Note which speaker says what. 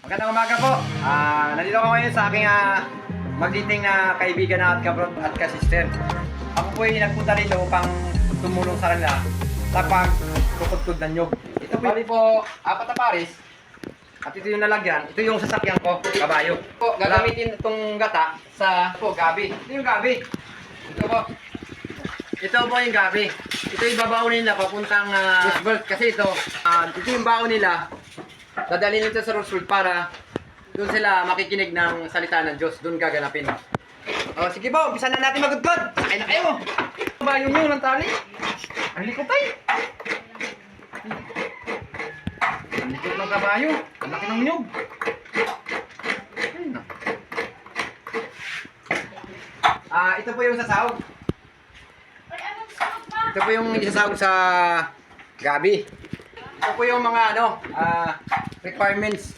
Speaker 1: Magandang umaga po. Ah, nandito ako ngayon sa aking ah, magditing na kaibigan na at kabrot at kasister. Ako po ay nagpunta rito upang tumulong sa kanila sa pagkukudkod ng nyog. Ito po, bali po, apat na pares. At ito yung nalagyan. Ito yung sasakyan ko, kabayo. Po, gagamitin itong gata sa po, gabi. Ito yung gabi. Ito po. Ito po yung gabi. Ito yung babaon nila papuntang uh. Kasi ito, ah, ito yung baon nila. Dadalhin nito sa Roosevelt para doon sila makikinig ng salita ng Diyos. Doon gaganapin. O, sige po, umpisa na natin magudkod. Sakay na kayo. Bayo nyo ng tali. Ang likot tayo. Ang likot ng kabayo. Ang laki ng nyug. Ah, ito po yung sasahog. Ito po yung isasahog sa gabi. Ito po yung mga ano, ah, requirements